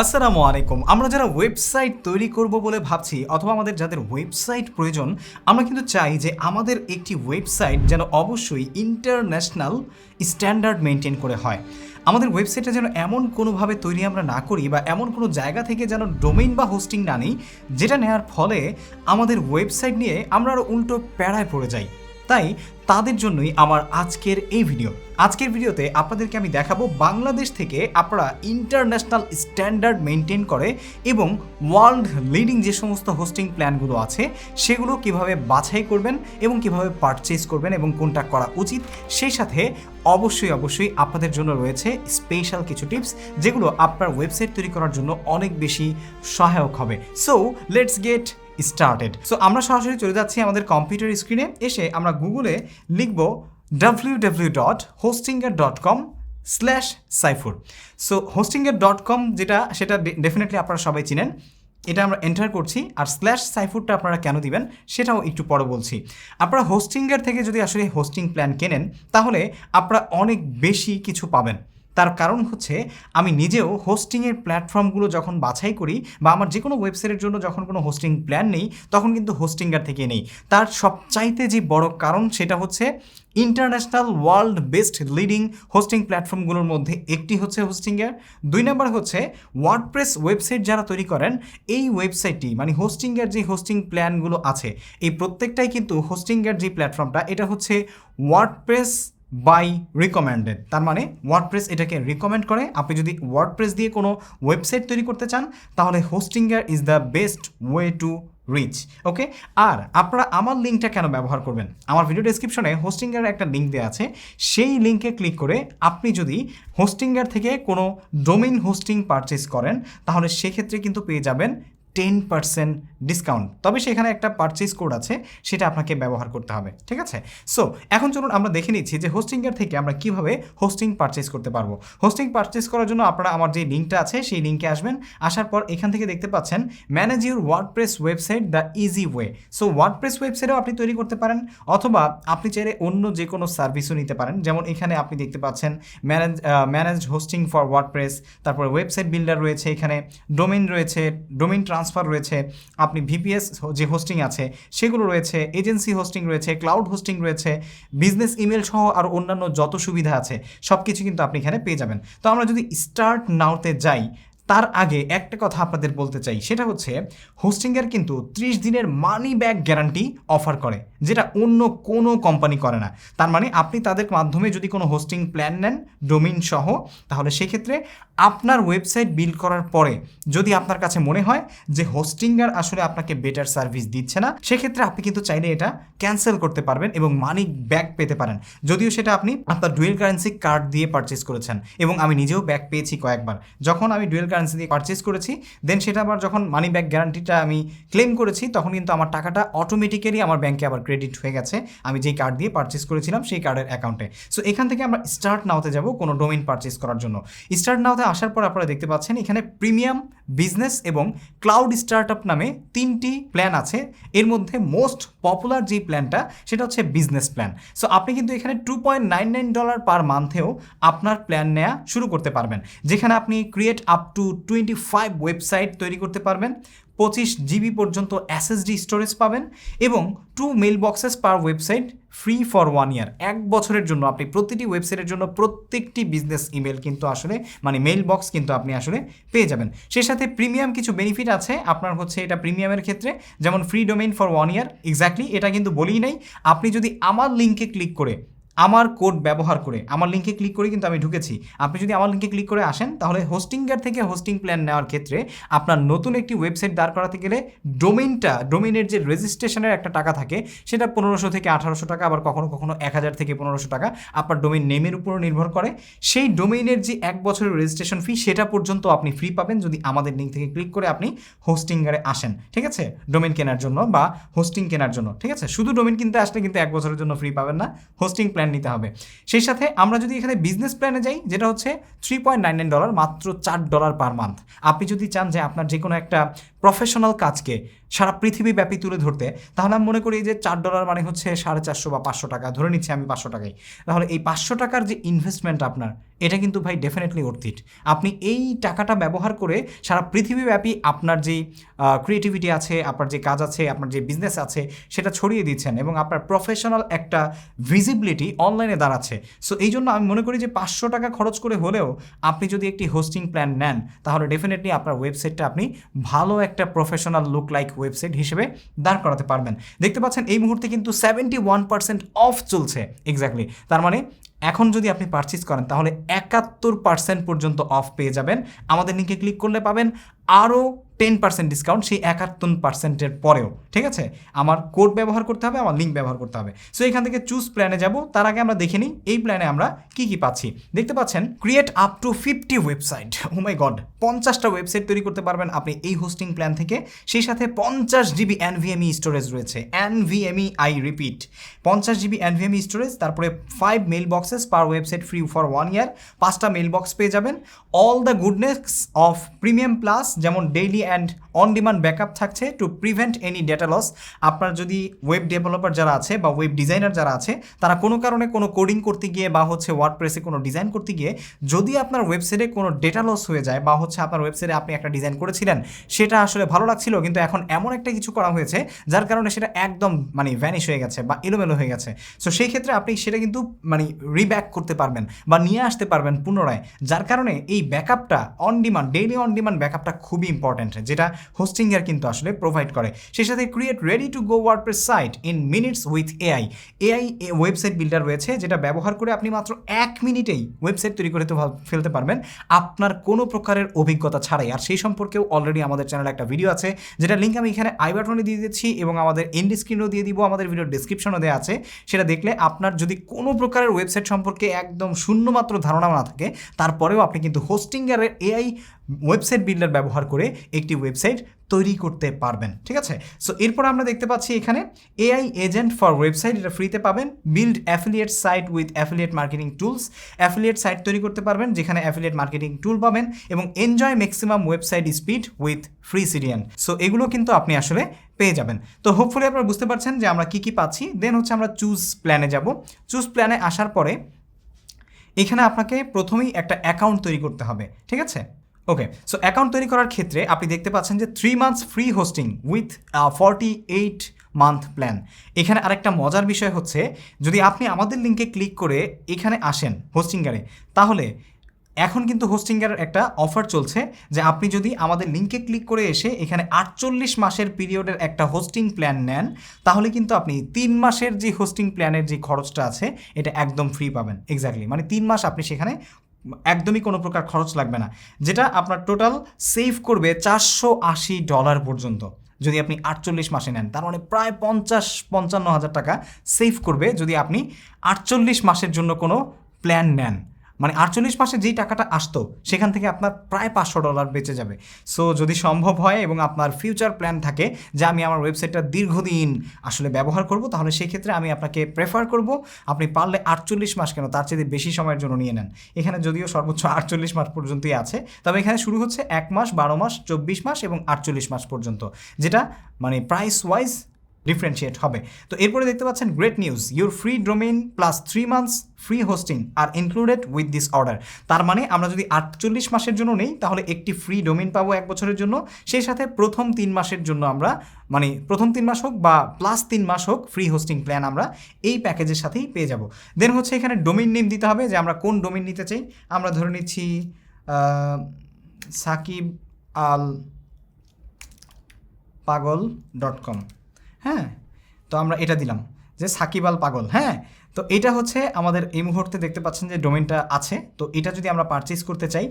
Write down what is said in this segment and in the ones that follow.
আসসালামু আলাইকুম। আমরা যারা ওয়েবসাইট তৈরি করব বলে ভাবছি অথবা আমাদের যাদের ওয়েবসাইট প্রয়োজন, আমরা কিন্তু চাই যে আমাদের একটি ওয়েবসাইট যেন অবশ্যই ইন্টারন্যাশনাল স্ট্যান্ডার্ড মেনটেন করে হয়। আমাদের ওয়েবসাইটটা যেন এমন কোনোভাবে তৈরি আমরা না করি বা এমন কোনো জায়গা থেকে যেন ডোমেইন বা হোস্টিং না নিই, যেটা নেওয়ার ফলে আমাদের ওয়েবসাইট নিয়ে আমরা আরও উল্টো প্যারায় পড়ে যাই। তাই তাদের জন্যই আমার আজকের এই ভিডিও। আজকের ভিডিওতে আপনাদেরকে আমি দেখাবো বাংলাদেশ থেকে আপনারা ইন্টারন্যাশনাল স্ট্যান্ডার্ড মেনটেন করে এবং ওয়ার্ল্ড লিডিং যে সমস্ত হোস্টিং প্ল্যানগুলো আছে, সেগুলো কীভাবে বাছাই করবেন এবং কীভাবে পারচেজ করবেন এবং কোনটা করা উচিত, সেই সাথে অবশ্যই অবশ্যই আপনাদের জন্য রয়েছে স্পেশাল কিছু টিপস যেগুলো আপনার ওয়েবসাইট তৈরি করার জন্য অনেক বেশি সহায়ক হবে। So let's get started so আমরা সরাসরি চলে যাচ্ছি আমাদের কম্পিউটার স্ক্রিনে এসে আমরা গুগলে লিখব W W dot Hostinger dot com slash Saifur so Hostinger dot com যেটা, সেটা ডেফিনেটলি আপনারা সবাই চিনেন। এটা আমরা এন্টার করছি আর স্ল্যাশ সাইফুডটা আপনারা কেন দিবেন, সেটাও একটু পরে বলছি। আপনারা হোস্টিঙ্গার থেকে যদি আসলে হোস্টিং প্ল্যান কেনেন, তাহলে আপনারা অনেক বেশি কিছু পাবেন। তার কারণ হচ্ছে আমি নিজেও হোস্টিংয়ের প্ল্যাটফর্মগুলো যখন বাছাই করি বা আমার যে কোনো ওয়েবসাইটের জন্য যখন কোনো হোস্টিং প্ল্যান নেই, তখন কিন্তু হোস্টিঙ্গার থেকে নেই। তার সবচাইতে যে বড় কারণ সেটা হচ্ছে international world best leading hosting প্ল্যাটফর্মগুলোর মধ্যে একটি হচ্ছে হোস্টিংয়ের দুই নম্বর হচ্ছে ওয়ার্ডপ্রেস ওয়েবসাইট যারা তৈরি করেন, এই ওয়েবসাইটটি মানে হোস্টিংয়ের যে হোস্টিং প্ল্যানগুলো আছে, এই প্রত্যেকটাই কিন্তু হোস্টিংয়ের যে প্ল্যাটফর্মটা এটা হচ্ছে ওয়ার্ডপ্রেস বাই রিকমেন্ডেড তার মানে ওয়ার্ডপ্রেস এটাকে রিকমেন্ড করে। আপনি যদি ওয়ার্ডপ্রেস দিয়ে কোনো ওয়েবসাইট তৈরি করতে চান, তাহলে Hostinger is the best way to reach okay আর আপনারা আমার লিঙ্কটা কেন ব্যবহার করবেন? আমার ভিডিও ডেসক্রিপশনে হোস্টিঙ্গার একটা লিঙ্ক দেওয়া আছে। সেই লিঙ্কে ক্লিক করে আপনি যদি হোস্টিঙ্গার থেকে কোনো ডোমেইন হোস্টিং পারচেস করেন, তাহলে সেক্ষেত্রে কিন্তু পেয়ে যাবেন টেন পার্সেন্ট ডিসকাউন্ট তবে সেখানে একটা পারচেস কোড আছে, সেটা আপনাকে ব্যবহার করতে হবে, ঠিক আছে? সো এখন চলুন আমরা দেখে নিচ্ছি যে হোস্টিংয়ের থেকে আমরা কীভাবে হোস্টিং পারচেস করতে পারব। হোস্টিং পারচেস করার জন্য আপনারা আমার যে লিঙ্কটা আছে, সেই লিঙ্কে আসবেন। আসার পর এখান থেকে দেখতে পাচ্ছেন manage your WordPress website the easy way so WordPress ওয়েবসাইটও আপনি তৈরি করতে পারেন, অথবা আপনি চাইলে অন্য যে কোনো সার্ভিসও নিতে পারেন। যেমন এখানে আপনি দেখতে পাচ্ছেন manage managed hosting for WordPress তারপরে ওয়েবসাইট বিল্ডার রয়েছে এখানে ডোমেন রয়েছে ডোমেন ট্রান্সফার রয়েছে, আপনি ভিপিএস যে হোস্টিং আছে, সেগুলো রয়েছে এজেন্সি হোস্টিং রয়েছে ক্লাউড হোস্টিং রয়েছে বিজনেস ইমেল সহ আর অন্যান্য যত সুবিধা আছে সব কিছু কিন্তু আপনি এখানে পেয়ে যাবেন। তো আমরা যদি স্টার্ট নাওতে যাই তার আগে একটা কথা আপনাদের বলতে চাই, সেটা হচ্ছে হোস্টিংয়ের কিন্তু ত্রিশ দিনের মানি ব্যাক গ্যারান্টি অফার করে, যেটা অন্য কোনো কোম্পানি করে না। তার মানে আপনি তাদের মাধ্যমে যদি কোনো হোস্টিং প্ল্যান নেন ডোমিন সহ, তাহলে সেক্ষেত্রে আপনার ওয়েবসাইট বিল্ড করার পরে যদি আপনার কাছে মনে হয় যে হোস্টিংয়ার আসলে আপনাকে বেটার সার্ভিস দিচ্ছে না, সেক্ষেত্রে আপনি কিন্তু চাইলে এটা ক্যান্সেল করতে পারবেন এবং মানি ব্যাক পেতে পারেন। যদিও সেটা আপনি আপনার ডুয়েল কারেন্সি কার্ড দিয়ে পারচেস করেছেন, এবং আমি নিজেও ব্যাক পেয়েছি কয়েকবার। যখন আমি ডুয়েল কারেন্সি দিয়ে পারচেস করেছি দেন সেটা আবার যখন মানি ব্যাক গ্যারান্টিটা আমি ক্লেম করেছি, তখন কিন্তু আমার টাকাটা অটোমেটিক্যালি আমার ব্যাংকে আবার ক্রেডিট হয়ে গেছে। আমি যেই কার্ড দিয়ে পারচেস করেছিলাম, সেই কার্ডের অ্যাকাউন্টে সো এখান থেকে আমরা স্টার্ট নাওতে যাব কোনো ডোমেইন পারচেস করার জন্য। স্টার্ট নাওতে আসার পর আপনারা দেখতে পাচ্ছেন, এখানে প্রিমিয়াম বিজনেস এবং ক্লাউড স্টার্টআপ নামে তিনটি প্ল্যান আছে। এর মধ্যে মোস্ট পপুলার যে প্ল্যানটা সেটা হচ্ছে বিজনেস প্ল্যান সো আপনি কিন্তু এখানে two point nine nine dollar per মান্থেও আপনার প্ল্যান নেওয়া শুরু করতে পারবেন। যেখানে আপনি create up to twenty five website তৈরি করতে পারবেন, পঁচিশ জিবি পর্যন্ত এসএসডি স্টোরেজ পাবেন এবং two mailboxes per website free for one year এক বছরের জন্য আপনি প্রতিটি ওয়েবসাইটের জন্য প্রত্যেকটি বিজনেস ইমেল কিন্তু আসলে মানে মেল বক্স কিন্তু আপনি আসলে পেয়ে যাবেন। সেই সাথে প্রিমিয়াম কিছু বেনিফিট আছে, আপনার হচ্ছে এটা প্রিমিয়ামের ক্ষেত্রে, যেমন free domain for one year exactly এটা কিন্তু বলেই নাই। আপনি যদি আমার লিঙ্কে ক্লিক করে আমার কোড ব্যবহার করে, আমার লিঙ্কে ক্লিক করে কিন্তু আমি ঢুকেছি। আপনি যদি আমার লিঙ্কে ক্লিক করে আসেন, তাহলে হোস্টিংয়ার থেকে হোস্টিং প্ল্যান নেওয়ার ক্ষেত্রে আপনার নতুন একটি ওয়েবসাইট দাঁড় করাতে গেলে ডোমেইনটা ডোমেইনের যে রেজিস্ট্রেশনের একটা টাকা থাকে, সেটা পনেরোশো থেকে আঠারোশো টাকা, আবার কখনো কখনো এক হাজার থেকে পনেরোশো টাকা আপনার ডোমেইন নেমের উপরও নির্ভর করে। সেই ডোমেইনের যে এক বছরের রেজিস্ট্রেশন ফি সেটা পর্যন্ত আপনি ফ্রি পাবেন যদি আমাদের লিঙ্ক থেকে ক্লিক করে আপনি হোস্টিংয়ারে আসেন, ঠিক আছে? ডোমেইন কেনার জন্য বা হোস্টিং কেনার জন্য, ঠিক আছে? শুধু ডোমেইন কিনতে আসলে কিন্তু এক বছরের জন্য ফ্রি পাবেন না হোস্টিং প্ল্যান নিতে হবে। সেই সাথে আমরা যদি এখানে বিজনেস প্ল্যানে যাই, যেটা হচ্ছে three point nine nine dollar মাত্র চার ডলার পার মান্থ আপনি যদি চান যে আপনার যে কোনো একটা প্রফেশনাল কাজকে সারা পৃথিবীব্যাপী তুলে ধরতে, তাহলে আমি মনে করি যে চার ডলার মানে হচ্ছে সাড়ে চারশো বা পাঁচশো টাকা। ধরে নিচ্ছি আমি পাঁচশো টাকাই। তাহলে এই পাঁচশো টাকার যে ইনভেস্টমেন্ট আপনার, এটা কিন্তু ভাই ডেফিনেটলি অর্থিট আপনি এই টাকাটা ব্যবহার করে সারা পৃথিবীব্যাপী আপনার যে ক্রিয়েটিভিটি আছে, আপনার যে কাজ আছে, আপনার যে বিজনেস আছে, সেটা ছড়িয়ে দিচ্ছেন এবং আপনার প্রফেশনাল একটা ভিজিবিলিটি অনলাইনে দাঁড়াচ্ছে। সো এই জন্য আমি মনে করি যে পাঁচশো টাকা খরচ করে হলেও আপনি যদি একটি হোস্টিং প্ল্যান নেন, তাহলে ডেফিনেটলি আপনার ওয়েবসাইটটা আপনি ভালো একটা প্রফেশনাল লুক লাইক ওয়েবসাইট হিসেবে দাঁড় করাতে পারবেন। দেখতে পাচ্ছেন, এই মুহূর্তে কিন্তু সেভেন্টি ওয়ান পার্সেন্ট অফ চলছে এক্স্যাক্টলি তার মানে এখন যদি আপনি পারচেস করেন, তাহলে একাত্তর পার্সেন্ট পর্যন্ত অফ পেয়ে যাবেন। আমাদের লিঙ্কে ক্লিক করলে পাবেন। আরও টেন পার্সেন্ট ডিসকাউন্ট সেই একাত্তর পার্সেন্টের পরেও, ঠিক আছে? আমার কোড ব্যবহার করতে হবে, আমার লিঙ্ক ব্যবহার করতে হবে। সো এখান থেকে চুজ প্ল্যানে যাব, তার আগে আমরা দেখে নিই, এই প্ল্যানে আমরা কি কি পাচ্ছি? দেখতে পাচ্ছেন create up to fifty website oh my god পঞ্চাশটা ওয়েবসাইট তৈরি করতে পারবেন আপনি এই হোস্টিং প্ল্যান থেকে। সেই সাথে পঞ্চাশ জিবি এনভিএমই স্টোরেজ রয়েছে এনভিএমই আই রিপিট পঞ্চাশ জিবি এনভিএমই স্টোরেজ তারপরে five mailboxes per website free for one year পাঁচটা মেল বক্স পেয়ে যাবেন। All the goodness of premium plus যেমন daily and on demand backup থাকছে to prevent any data loss আপনার যদি web developer যারা আছে বা ওয়েব ডিজাইনার যারা আছে, তারা কোনো কারণে কোনো কোডিং করতে গিয়ে বা হচ্ছে ওয়ার্ড প্রেসে কোনো ডিজাইন করতে গিয়ে যদি আপনার ওয়েবসাইটে কোনো ডেটা লস হয়ে যায় বা হচ্ছে আপনার ওয়েবসাইটে আপনি একটা ডিজাইন করেছিলেন, সেটা আসলে ভালো লাগছিল, কিন্তু এখন এমন একটা কিছু করা হয়েছে যার কারণে সেটা একদম মানে ভ্যানিশ হয়ে গেছে বা এলোমেলো হয়ে গেছে। সো সেই ক্ষেত্রে আপনি সেটা কিন্তু মানে রিব্যাক করতে পারবেন বা নিয়ে আসতে পারবেন পুনরায়, যার কারণে এই ব্যাকআপটা on demand daily on demand ব্যাকআপটা খুবই ইম্পর্ট্যান্ট যেটা হোস্টিংয়ের কিন্তু আসলে প্রোভাইড করে। সেই সাথে create ready to go WordPress site in minutes with AI AI website builder রয়েছে, যেটা ব্যবহার করে আপনি মাত্র এক মিনিটেই ওয়েবসাইট তৈরি করে ফেলতে পারবেন। আপনার কোনো প্রকারের অভিজ্ঞতা ছাড়াই। আর সেই সম্পর্কেও অলরেডি আমাদের চ্যানেলে একটা ভিডিও আছে যেটা লিঙ্ক আমি এখানে আই বাটনে দিয়ে দিচ্ছি এবং আমাদের এন্ড স্ক্রিনও দিয়ে দিব, আমাদের ভিডিও ডিসক্রিপশনও দেওয়া আছে। সেটা দেখলে আপনার যদি কোনো প্রকারের ওয়েবসাইট সম্পর্কে একদম শূন্যমাত্র ধারণা না থাকে, তারপরেও আপনি কিন্তু হোস্টিংয়ের এআই ওয়েবসাইট বিল্ডার ব্যবহার করে একটি ওয়েবসাইট তৈরি করতে পারবেন, ঠিক আছে? সো এরপর আমরা দেখতে পাচ্ছি এখানে এআই এজেন্ট ফর ওয়েবসাইট এটা ফ্রিতে পাবেন। Build affiliate site with affiliate marketing tools affiliate site তৈরি করতে পারবেন, যেখানে অ্যাফিলিয়েট মার্কেটিং টুল পাবেন এবং enjoy maximum website speed with free CDN so এগুলো কিন্তু আপনি আসলে পেয়ে যাবেন। তো হোপফুলি আপনারা বুঝতে পারছেন যে আমরা কী কী পাচ্ছি। দেন হচ্ছে আমরা চুজ প্ল্যানে যাব। চুজ প্ল্যানে আসার পরে এখানে আপনাকে প্রথমেই একটা অ্যাকাউন্ট তৈরি করতে হবে, ঠিক আছে? ওকে সো অ্যাকাউন্ট তৈরি করার ক্ষেত্রে আপনি দেখতে পাচ্ছেন যে three months free hosting with forty eight month plan এখানে আরেকটা মজার বিষয় হচ্ছে, যদি আপনি আমাদের লিঙ্কে ক্লিক করে এখানে আসেন হোস্টিংগারে তাহলে এখন কিন্তু হোস্টিংয়ের একটা অফার চলছে যে আপনি যদি আমাদের লিঙ্কে ক্লিক করে এসে এখানে আটচল্লিশ মাসের পিরিয়ডের একটা হোস্টিং প্ল্যান নেন, তাহলে কিন্তু আপনি তিন মাসের যে হোস্টিং প্ল্যানের যে খরচটা আছে, এটা একদম ফ্রি পাবেন। এক্স্যাক্টলি মানে তিন মাস আপনি সেখানে একদমই কোনো প্রকার খরচ লাগবে না। যেটা আপনার টোটাল সেভ করবে চারশো আশি ডলার পর্যন্ত। যদি আপনি আটচল্লিশ মাসে নেন, তার মানে প্রায় পঞ্চাশ, পঞ্চান্ন হাজার টাকা সেভ করবে যদি আপনি আটচল্লিশ মাসের জন্য কোনো প্ল্যান নেন। মানে আটচল্লিশ মাসে যেই টাকাটা আসতো, সেখান থেকে আপনার প্রায় পাঁচশো ডলার বেঁচে যাবে। সো যদি সম্ভব হয় এবং আপনার ফিউচার প্ল্যান থাকে যে আমি আমার ওয়েবসাইটটা দীর্ঘদিন আসলে ব্যবহার করব, তাহলে সেক্ষেত্রে আমি আপনাকে প্রেফার করব, আপনি পারলে আটচল্লিশ মাস কেন, তার চেয়ে বেশি সময়ের জন্য নিয়ে নেন। এখানে যদিও সর্বোচ্চ আটচল্লিশ মাস পর্যন্তই আছে, তবে এখানে শুরু হচ্ছে এক মাস, বারো মাস, চব্বিশ মাস এবং আটচল্লিশ মাস পর্যন্ত। যেটা মানে প্রাইস ওয়াইজ ডিফারেন্সিয়েট হবে। তো এরপরে দেখতে পাচ্ছেন great news your free domain plus three months free hosting are included with this order তার মানে আমরা যদি আটচল্লিশ মাসের জন্য নেই, তাহলে একটি ফ্রি ডোমেইন পাবো এক বছরের জন্য। সেই সাথে প্রথম তিন মাসের জন্য আমরা মানে প্রথম তিন মাস হোক বা প্লাস তিন মাস হোক ফ্রি হোস্টিং প্ল্যান আমরা এই প্যাকেজের সাথেই পেয়ে যাব। দেন হচ্ছে এখানে ডোমেইন নেম দিতে হবে যে আমরা কোন ডোমেইন নিতে চাই। আমরা ধরে নিচ্ছি সাকিব আল পাগল ডট কম হ্যাঁ? তো আমরা এটা দিলাম যে সাকিব আল পাগল হ্যাঁ? তো এটা হচ্ছে আমাদের এই মুহূর্তে দেখতে পাচ্ছেন যে ডোমেনটা আছে, তো এটা যদি আমরা পারচেস করতে চাই,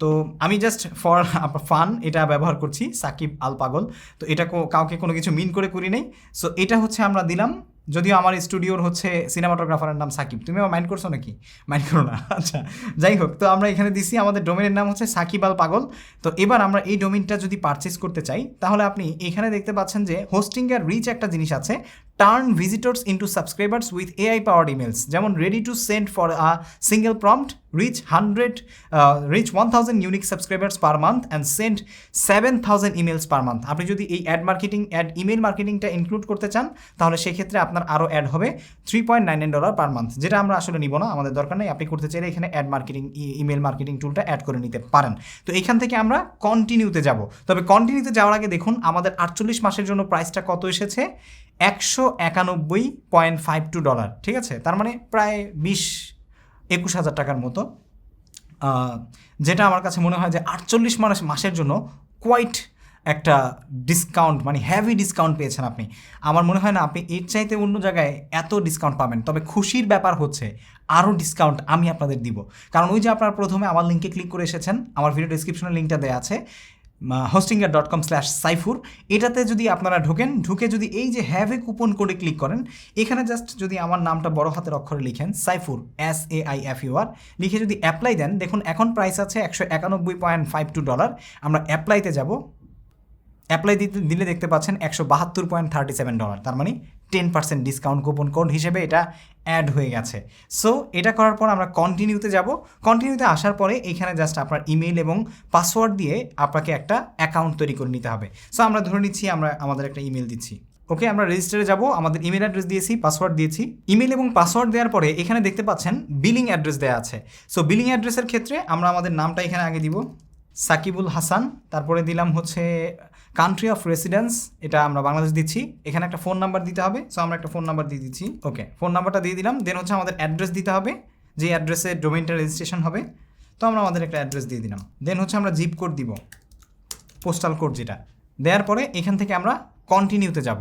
তো আমি জাস্ট ফর ফান এটা ব্যবহার করছি, সাকিব আল পাগল। তো এটা কাউকে কোনো কিছু মিন করে করি নেই। সো এটা হচ্ছে আমরা দিলাম যদিও আমার স্টুডিওর হচ্ছে সিনেমাটোগ্রাফারের নাম সাকিব। তুমি আমার মাইন্ড করছ নাকি? মাইন্ড করো না। আচ্ছা যাই হোক, তো আমরা এখানে দিছি, আমাদের ডোমেনের নাম হচ্ছে সাকিব আল পাগল। তো এবার আমরা এই ডোমেনটা যদি পারচেস করতে চাই, তাহলে আপনি এখানে দেখতে পাচ্ছেন যে হোস্টিংয়ের রিচ একটা জিনিস আছে turn visitors into subscribers with AI power emails যেমন ready to send for a single prompt hundred reach one thousand unique subscribers per month and send seven thousand emails per month আপনি যদি এই add marketing add email মার্কেটিংটা include করতে চান, তাহলে সেক্ষেত্রে আপনার আরও অ্যাড হবে three point nine nine dollar per month যেটা আমরা আসলে নিব না, আমাদের দরকার নেই। আপনি করতে চাইলে এখানে অ্যাড মার্কেটিং ইমেল মার্কেটিং টুলটা অ্যাড করে নিতে পারেন। তো এখান থেকে আমরা কন্টিনিউতে যাব। তবে কন্টিনিউতে যাওয়ার আগে দেখুন, আমাদের আটচল্লিশ মাসের জন্য প্রাইসটা কত এসেছে? একশো একানব্বই পয়েন্ট ফাইভ টু ডলার ঠিক আছে? তার মানে প্রায় বিশ একুশ হাজার টাকার মতো। যেটা আমার কাছে মনে হয় যে আটচল্লিশ মাস, মাসের জন্য কোয়াইট একটা ডিসকাউন্ট মানে হ্যাভি ডিসকাউন্ট পেয়েছেন আপনি। আমার মনে হয় না আপনি এর চাইতে অন্য জায়গায় এত ডিসকাউন্ট পাবেন। তবে খুশির ব্যাপার হচ্ছে আরও ডিসকাউন্ট আমি আপনাদের দিব। কারণ ওই যে আপনারা প্রথমে আমার লিঙ্কে ক্লিক করে এসেছেন, আমার ভিডিও ডিসক্রিপশনে লিঙ্কটা দেওয়া আছে। Hostinger dot com slash Saifur এটাতে যদি আপনারা ঢোকেন, ঢুকে যদি এই যে হ্যাভ এ কুপন কোডে ক্লিক করেন, এখানে জাস্ট যদি আমার নামটা বড় হাতের অক্ষরে লিখেন Saifur S A I F U R লিখে যদি অ্যাপ্লাই দেন, দেখুন এখন প্রাইস আছে একশো একানব্বই পয়েন্ট ফাইভ টু ডলার আমরা অ্যাপ্লাইতে যাব অ্যাপ্লাই দিতে দিলে দেখতে পাচ্ছেন একশো বাহাত্তর পয়েন্ট থার্টি সেভেন ডলার তার মানে ten percent discount coupon code হিসেবে এটা অ্যাড হয়ে গেছে। সো এটা করার পর আমরা কন্টিনিউতে যাব। কন্টিনিউতে আসার পরে এখানে জাস্ট আপনার ইমেল এবং পাসওয়ার্ড দিয়ে আপনাকে একটা অ্যাকাউন্ট তৈরি করে নিতে হবে। সো আমরা ধরে নিচ্ছি আমরা, আমাদের একটা ইমেল দিচ্ছি। ওকে আমরা রেজিস্টারে যাব, আমাদের ইমেল অ্যাড্রেস দিয়েছি পাসওয়ার্ড দিয়েছি। ইমেল এবং পাসওয়ার্ড দেওয়ার পরে এখানে দেখতে পাচ্ছেন বিলিং অ্যাড্রেস দেওয়া আছে। সো বিলিং অ্যাড্রেসের ক্ষেত্রে আমরা আমাদের নামটা এখানে আগে দিব। সাকিবুল হাসান, তারপরে দিলাম হচ্ছে কান্ট্রি অফ রেসিডেন্স এটা আমরা বাংলাদেশ দিচ্ছি। এখানে একটা ফোন নাম্বার দিতে হবে সো আমরা একটা ফোন নাম্বার দিয়ে দিচ্ছি। ওকে ফোন নাম্বারটা দিয়ে দিলাম দেন হচ্ছে আমাদের অ্যাড্রেস দিতে হবে, যে অ্যাড্রেসে ডোমেনটা রেজিস্ট্রেশন হবে। তো আমরা আমাদের একটা অ্যাড্রেস দিয়ে দিলাম। দেন হচ্ছে আমরা জিপ কোড দিব পোস্টাল কোড যেটা। দেওয়ার পরে এখান থেকে আমরা কন্টিনিউতে যাব।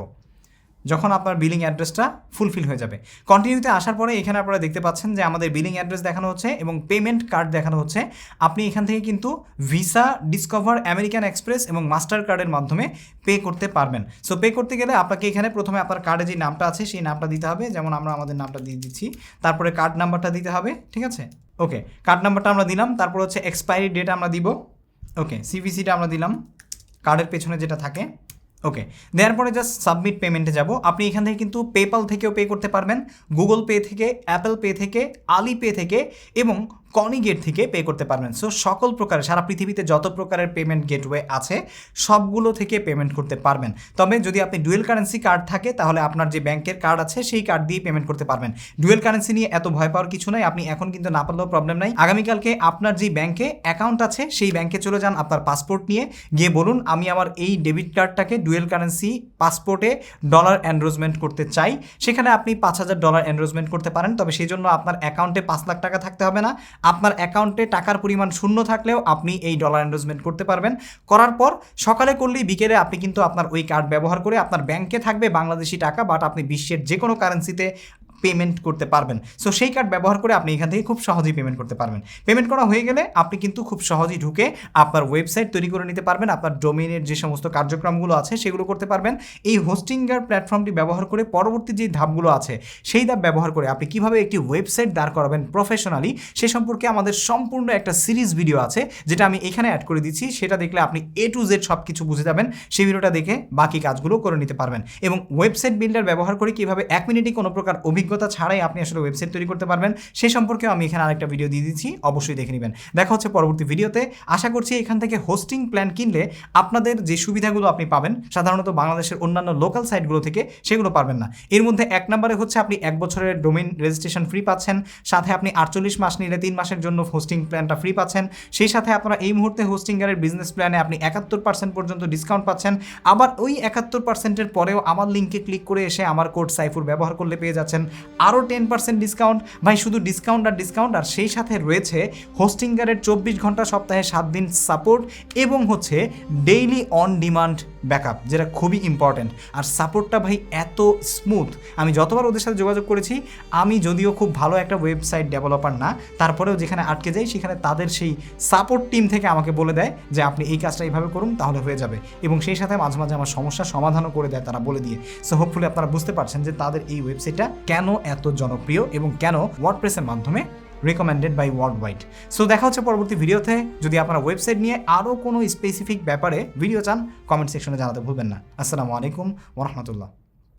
যখন আপনার বিলিং অ্যাড্রেসটা ফুলফিল হয়ে যাবে। কন্টিনিউতে আসার পরে এখানে আপনারা দেখতে পাচ্ছেন যে আমাদের বিলিং অ্যাড্রেস দেখানো হচ্ছে এবং পেমেন্ট কার্ড দেখানো হচ্ছে। আপনি এখান থেকে কিন্তু ভিসা ডিসকভার আমেরিকান এক্সপ্রেস এবং মাস্টার কার্ডের মাধ্যমে পে করতে পারবেন। সো পে করতে গেলে আপনাকে এখানে প্রথমে আপনার কার্ডে যে নামটা আছে, সেই নামটা দিতে হবে। যেমন আমরা আমাদের নামটা দিয়ে দিচ্ছি। তারপরে কার্ড নাম্বারটা দিতে হবে, ঠিক আছে? ওকে কার্ড নাম্বারটা আমরা দিলাম। তারপর হচ্ছে এক্সপায়ারি ডেট আমরা দিব। ওকে সিভিসিটা আমরা দিলাম। কার্ডের পেছনে যেটা থাকে ওকে দেওয়ার পরে জাস্ট সাবমিট পেমেন্টে যাব। আপনি এখান থেকে কিন্তু পেপাল থেকেও পে করতে পারবেন। গুগল পে থেকে অ্যাপেল পে থেকে আলি পে থেকে এবং কনিগেট থেকে পে করতে পারবেন। সো সকল প্রকারের সারা পৃথিবীতে যত প্রকারের পেমেন্ট গেটওয়ে আছে, সবগুলো থেকে পেমেন্ট করতে পারবেন। তবে যদি আপনি ডুয়েল কারেন্সি কার্ড থাকে, তাহলে আপনার যে ব্যাংকের কার্ড আছে, সেই কার্ড দিয়ে পেমেন্ট করতে পারবেন। ডুয়েল কারেন্সি নিয়ে এত ভয় পাওয়ার কিছু নাই, আপনি এখন কিন্তু না পারলেও প্রবলেম নাই। আগামীকালকে আপনার যে ব্যাংকে অ্যাকাউন্ট আছে, সেই ব্যাংকে চলে যান আপনার পাসপোর্ট নিয়ে। গিয়ে বলুন, আমি আমার এই ডেবিট কার্ডটাকে ডুয়েল কারেন্সি পাসপোর্টে ডলার এনরোজমেন্ট করতে চাই। সেখানে আপনি পাঁচ হাজার ডলার এনরোজমেন্ট করতে পারেন, তবে সেই জন্য আপনার অ্যাকাউন্টে পাঁচ লাখ টাকা থাকতে হবে না। আপনার অ্যাকাউন্টে টাকার পরিমাণ শূন্য থাকলেও আপনি এই ডলার এনরোজমেন্ট করতে পারবেন। করার পর সকালে করলেই বিকেলে আপনি কিন্তু আপনার ওই কার্ড ব্যবহার করে আপনার ব্যাংকে থাকবে বাংলাদেশি টাকা বাট আপনি বিশ্বের যে কোনো কারেন্সিতে পেমেন্ট করতে পারবেন। সো সেই কার্ড ব্যবহার করে আপনি এখান থেকে খুব সহজেই পেমেন্ট করতে পারবেন। পেমেন্ট করা হয়ে গেলে আপনি কিন্তু খুব সহজেই ঢুকে আপনার ওয়েবসাইট তৈরি করে নিতে পারবেন, আপনার ডোমেনের যে সমস্ত কার্যক্রমগুলো আছে সেগুলো করতে পারবেন। এই হোস্টিংয়ার প্ল্যাটফর্মটি ব্যবহার করে পরবর্তী যে ধাপগুলো আছে, সেই ধাপ ব্যবহার করে আপনি কীভাবে একটি ওয়েবসাইট দাঁড় করাবেন প্রফেশনালি সে সম্পর্কে আমাদের সম্পূর্ণ একটা সিরিজ ভিডিও আছে, যেটা আমি এখানে অ্যাড করে দিচ্ছি। সেটা দেখলে আপনি এ টু জেড সব কিছু বুঝে যাবেন। সেই ভিডিওটা দেখে বাকি কাজগুলো করে নিতে পারবেন। এবং ওয়েবসাইট বিল্ডার ব্যবহার করে কীভাবে এক মিনিটে কোনো প্রকার অভিজ্ঞতা ছাড়াই আপনি আসলে ওয়েবসাইট তৈরি করতে পারবেন। সেই সম্পর্কেও আমি এখানে আরেকটা ভিডিও দিয়ে দিচ্ছি, অবশ্যই দেখে নেবেন। দেখা হচ্ছে পরবর্তী ভিডিওতে আশা করছি এখান থেকে হোস্টিং প্ল্যান কিনলে আপনাদের যে সুবিধাগুলো আপনি পাবেন, সাধারণত বাংলাদেশের অন্যান্য লোকাল সাইটগুলো থেকে সেগুলো পারবেন না। এর মধ্যে এক নম্বরে হচ্ছে আপনি এক বছরের ডোমেন রেজিস্ট্রেশন ফ্রি পাচ্ছেন। সাথে আপনি আটচল্লিশ মাস নিলে তিন মাসের জন্য হোস্টিং প্ল্যানটা ফ্রি পাচ্ছেন। সেই সাথে আপনারা এই মুহূর্তে হোস্টিংয়ারের বিজনেস প্ল্যানে আপনি একাত্তর পার্সেন্ট পর্যন্ত ডিসকাউন্ট পাচ্ছেন। আবার ওই একাত্তর পার্সেন্টের পরেও আমার লিঙ্কে ক্লিক করে এসে আমার কোড সাইফুর ব্যবহার করলে পেয়ে যাচ্ছেন। আরও টেন পার্সেন্ট ডিসকাউন্ট ভাই, শুধু ডিসকাউন্ট আর ডিসকাউন্ট আর সেই সাথে রয়েছে হোস্টিংয়ারের চব্বিশ ঘণ্টা সপ্তাহে সাত দিন সাপোর্ট এবং হচ্ছে ডেইলি অন ডিমান্ড ব্যাকআপ যেটা খুবই ইম্পর্ট্যান্ট আর সাপোর্টটা ভাই এত স্মুথ আমি যতবার ওদের সাথে যোগাযোগ করেছি, আমি যদিও খুব ভালো একটা ওয়েবসাইট ডেভেলপার না, তারপরেও যেখানে আটকে যাই, সেখানে তাদের সেই সাপোর্ট টিম থেকে আমাকে বলে দেয় যে, আপনি এই কাজটা এইভাবে করুন, তাহলে হয়ে যাবে। এবং সেই সাথে মাঝে মাঝে আমার সমস্যার সমাধানও করে দেয় তারা বলে দিয়ে। সো হোপফুলি আপনারা বুঝতে পারছেন যে তাদের এই ওয়েবসাইটটা কেন এত জনপ্রিয় এবং কেন ওয়ার্ডপ্রেসের মাধ্যমে recommended by world wide so দেখা হচ্ছে পরবর্তী ভিডিওতে। যদি আপনারা ওয়েবসাইট নিয়ে আরও কোনো স্পেসিফিক ব্যাপারে ভিডিও চান কমেন্ট সেকশনে জানাতে ভুলবেন না। আসসালামু আলাইকুম ওরহমতুল্লাহ